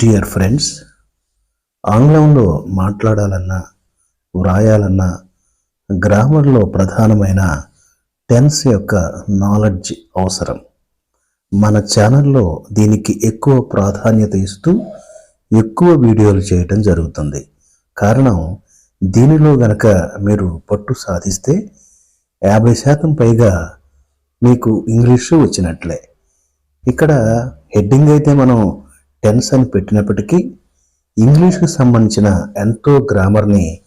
Dear friends ఆంగ్లంలో మాట్లాడాలన్నా వ్రాయాలన్నా గ్రామర్లో ప్రధానమైన టెన్స్ యొక్క నాలెడ్జ్ అవసరం. మన ఛానల్లో దీనికి ఎక్కువ ప్రాధాన్యత ఇస్తూ ఎక్కువ వీడియోలు చేయటం జరుగుతుంది. కారణం దీనిలో గనక మీరు పట్టు సాధిస్తే యాభై శాతం పైగా మీకు ఇంగ్లీషు వచ్చినట్లే. ఇక్కడ హెడ్డింగ్ అయితే మనం టెన్స్ అని పెట్టినప్పటికీ ఇంగ్లీష్కి సంబంధించిన ఎంతో గ్రామర్ని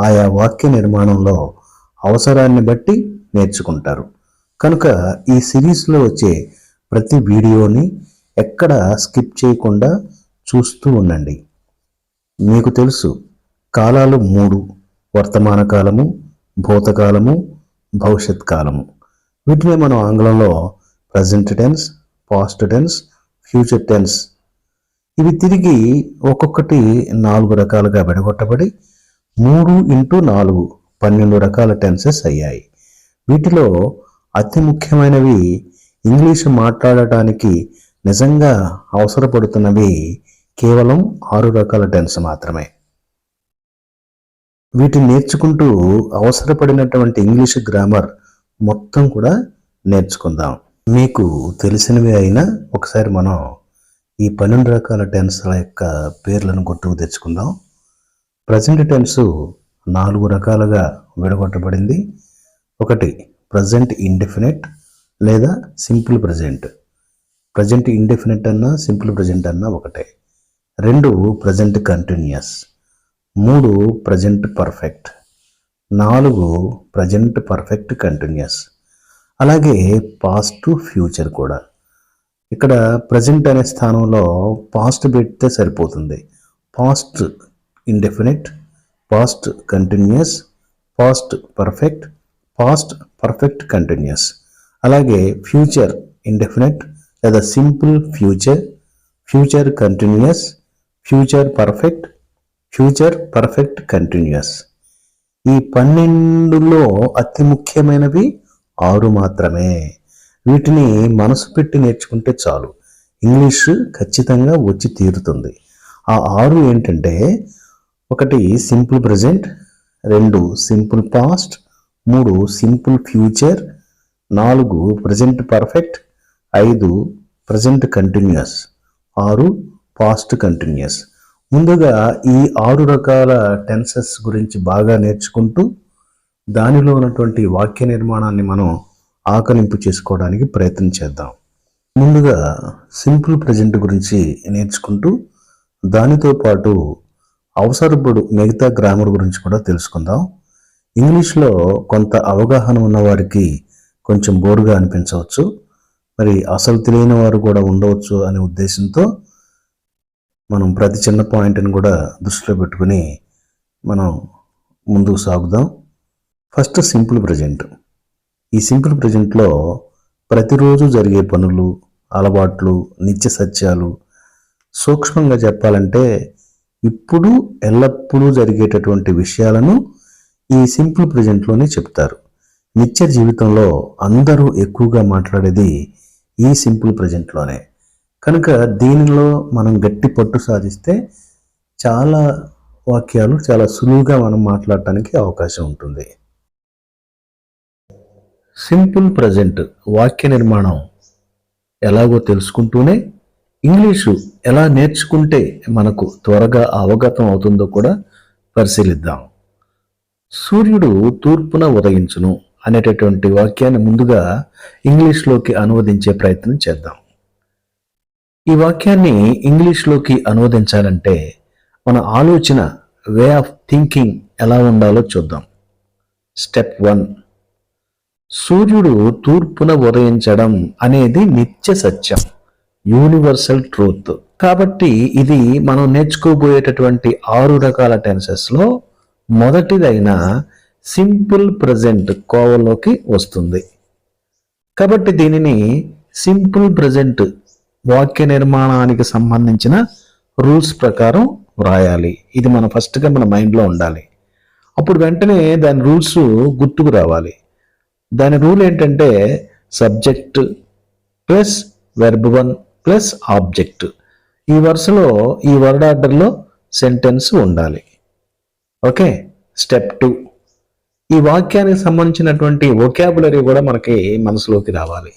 ఆయా వాక్య నిర్మాణంలో అవసరాన్ని బట్టి నేర్చుకుంటారు. కనుక ఈ సిరీస్లో వచ్చే ప్రతి వీడియోని ఎక్కడ స్కిప్ చేయకుండా చూస్తూ ఉండండి. మీకు తెలుసు కాలాలు మూడు వర్తమాన కాలము భూతకాలము భవిష్యత్ కాలము. వీటిని మనం ఆంగ్లంలో present tense past tense future tense ఇవి తిరిగి ఒక్కొక్కటి నాలుగు రకాలుగా విడగొట్టబడి మూడు ఇంటూ నాలుగు పన్నెండు రకాల టెన్సెస్ అయ్యాయి. వీటిలో అతి ముఖ్యమైనవి ఇంగ్లీషు మాట్లాడటానికి నిజంగా అవసరపడుతున్నవి కేవలం ఆరు రకాల టెన్స్ మాత్రమే. వీటిని నేర్చుకుంటూ అవసరపడినటువంటి ఇంగ్లీష్ గ్రామర్ మొత్తం కూడా నేర్చుకుందాం. మీకు తెలిసినవి అయినా ఒకసారి మనం ఈ పన్నెండు రకాల టెన్స్ల యొక్క పేర్లను గుర్తుకు తెచ్చుకుందాం. ప్రజెంట్ టెన్స్ నాలుగు రకాలుగా విడగొట్టబడింది. ఒకటి ప్రజెంట్ ఇండెఫినెట్ లేదా సింపుల్ ప్రజెంట్ ప్రజెంట్ ఇండెఫినెట్ అన్నా సింపుల్ ప్రజెంట్ అన్నా ఒకటే. రెండు ప్రజెంట్ కంటిన్యూస్ మూడు ప్రజెంట్ పర్ఫెక్ట్ నాలుగు ప్రజెంట్ పర్ఫెక్ట్ కంటిన్యూస్ అలాగే పాస్ట్ ఫ్యూచర్ కూడా. ఇక్కడ ప్రజెంట్ అనే స్థానంలో పాస్ట్ పెడితే సరిపోతుంది. Past indefinite past continuous past perfect past perfect continuous అలాగే ఫ్యూచర్ ఇండెఫినెట్ లేదా simple future future continuous future perfect future perfect continuous ఈ పన్నెండులో అతి ముఖ్యమైనవి ఆరు మాత్రమే. వీటిని మనసు పెట్టి నేర్చుకుంటే చాలు. ఇంగ్లీష్ ఖచ్చితంగా వచ్చి తీరుతుంది. ఆ ఆరు ఏంటంటే ఒకటి సింపుల్ ప్రజెంట్ రెండు సింపుల్ పాస్ట్ మూడు సింపుల్ ఫ్యూచర్ నాలుగు ప్రజెంట్ పర్ఫెక్ట్ ఐదు ప్రజెంట్ కంటిన్యూస్ ఆరు పాస్ట్ కంటిన్యూస్. ముందుగా ఈ ఆరు రకాల టెన్సెస్ గురించి బాగా నేర్చుకుంటూ దానిలో ఉన్నటువంటి వాక్య నిర్మాణాన్ని మనం ఆకలింపు చేసుకోవడానికి ప్రయత్నం చేద్దాం. ముందుగా సింపుల్ ప్రజెంట్ గురించి నేర్చుకుంటూ దానితో పాటు అవసరపడు మిగతా గ్రామర్ గురించి కూడా తెలుసుకుందాం. ఇంగ్లీష్లో కొంత అవగాహన ఉన్న వారికి కొంచెం బోరుగా అనిపించవచ్చు. మరి అసలు తెలియని వారు కూడా ఉండవచ్చు అనే ఉద్దేశంతో మనం ప్రతి చిన్న పాయింట్ని కూడా దృష్టిలో పెట్టుకుని మనం ముందుకు సాగుదాం. First simple present. ఈ సింపుల్ ప్రజెంట్లో ప్రతిరోజు జరిగే పనులు అలవాట్లు నిత్య సత్యాలు సూక్ష్మంగా చెప్పాలంటే ఇప్పుడు ఎల్లప్పుడూ జరిగేటటువంటి విషయాలను ఈ సింపుల్ ప్రజెంట్లోనే చెప్తారు. నిత్య జీవితంలో అందరూ ఎక్కువగా మాట్లాడేది ఈ సింపుల్ ప్రజెంట్లోనే. కనుక దీనిలో మనం గట్టి పట్టు సాధిస్తే చాలా వాక్యాలు చాలా సులువుగా మనం మాట్లాడటానికి అవకాశం ఉంటుంది. సింపుల్ ప్రజెంట్ వాక్య నిర్మాణం ఎలాగో తెలుసుకుంటూనే ఇంగ్లీషు ఎలా నేర్చుకుంటే మనకు త్వరగా అవగతం అవుతుందో కూడా పరిశీలిద్దాం. సూర్యుడు తూర్పున ఉదయించును అనేటటువంటి వాక్యాన్ని ముందుగా ఇంగ్లీష్లోకి అనువదించే ప్రయత్నం చేద్దాం. ఈ వాక్యాన్ని ఇంగ్లీష్లోకి అనువదించాలంటే మన ఆలోచన వే ఆఫ్ థింకింగ్ ఎలా ఉండాలో చూద్దాం. స్టెప్ వన్ సూర్యుడు తూర్పున ఉదయించడం అనేది నిత్య సత్యం యూనివర్సల్ ట్రూత్ కాబట్టి ఇది మనం నేర్చుకోబోయేటటువంటి ఆరు రకాల టెన్సెస్లో మొదటిదైన సింపుల్ ప్రజెంట్ కోవలోకి వస్తుంది. కాబట్టి దీనిని సింపుల్ ప్రజెంట్ వాక్య నిర్మాణానికి సంబంధించిన రూల్స్ ప్రకారం వ్రాయాలి. ఇది మన ఫస్ట్గా మన మైండ్లో ఉండాలి. అప్పుడు వెంటనే దాని రూల్స్ గుర్తుకు రావాలి. దాని రూల్ ఏంటంటే subject plus verb one plus object. ఈ వరుసలో ఈ వర్డ్ ఆర్డర్లో సెంటెన్స్ ఉండాలి. ఓకే? స్టెప్ టూ ఈ వాక్యానికి సంబంధించినటువంటి ఒకాబులరీ కూడా మనకి మనసులోకి రావాలి.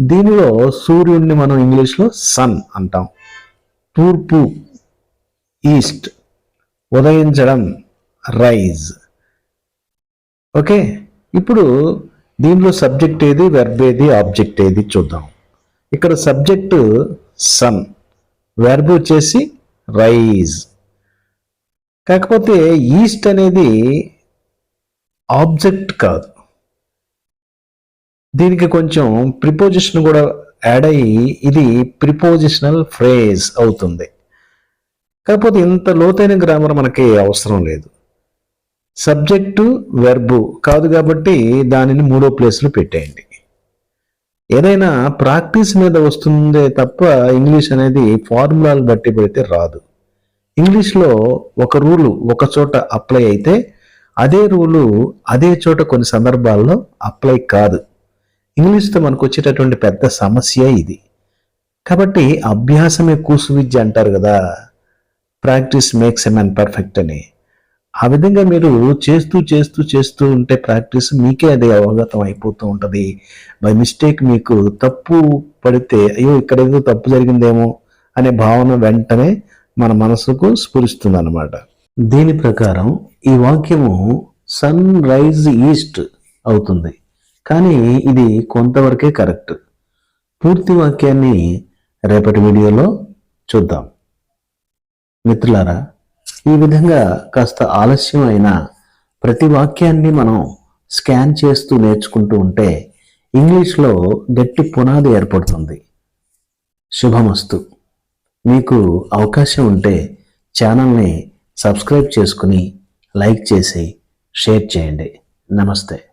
దీనిలో సూర్యుడిని మనం ఇంగ్లీష్లో సన్ అంటాం. తూర్పు ఈస్ట్ ఉదయించడం రైజ్ ఓకే? ఇప్పుడు దీనిలో సబ్జెక్ట్ ఏది వెర్బ్ ఏది ఆబ్జెక్ట్ ఏది చూద్దాం. ఇక్కడ సబ్జెక్ట్ సన్ వెర్బ్ వచ్చేసి రైజ్ కాకపోతే ఈస్ట్ అనేది ఆబ్జెక్ట్ కాదు. దీనికి కొంచెం ప్రిపోజిషన్ కూడా యాడ్ అయ్యి ఇది ప్రిపోజిషనల్ ఫ్రేజ్ అవుతుంది. కాకపోతే ఇంత లోతైన గ్రామర్ మనకి అవసరం లేదు. సబ్జెక్టు వెర్బు కాదు కాబట్టి దానిని మూడో ప్లేస్లో పెట్టేయండి. ఏదైనా ప్రాక్టీస్ మీద వస్తుందే తప్ప ఇంగ్లీష్ అనేది ఫార్ములాలు బట్టి పెడితే రాదు. ఇంగ్లీష్లో ఒక రూలు ఒక చోట అప్లై అయితే అదే రూలు అదే చోట కొన్ని సందర్భాల్లో అప్లై కాదు. ఇంగ్లీష్తో మనకు వచ్చేటటువంటి పెద్ద సమస్య ఇది. కాబట్టి అభ్యాసమే కూసు విద్య అంటారు కదా. Practice makes em and perfect అని. ఆ విధంగా మీరు చేస్తూ చేస్తూ చేస్తూ ఉంటే ప్రాక్టీస్ మీకే అది అవగతం అయిపోతూ ఉంటుంది. బై మిస్టేక్ మీకు తప్పు పడితే అయ్యో ఇక్కడ ఏదో తప్పు జరిగిందేమో అనే భావన వెంటనే మన మనసుకు స్ఫురిస్తుంది అనమాట దీని ప్రకారం ఈ వాక్యము సన్ రైజ్ ఈస్ట్ అవుతుంది. కానీ ఇది కొంతవరకే కరెక్ట్. పూర్తి వాక్యాన్ని రేపటి వీడియోలో చూద్దాం. మిత్రులారా ఈ విధంగా కాస్త ఆలస్యం అయిన ప్రతి వాక్యాన్ని మనం స్కాన్ చేస్తూ నేర్చుకుంటూ ఉంటే ఇంగ్లీష్లో గట్టి పునాది ఏర్పడుతుంది. శుభమస్తు. మీకు అవకాశం ఉంటే ఛానల్ని సబ్స్క్రైబ్ చేసుకుని లైక్ చేసి షేర్ చేయండి. నమస్తే.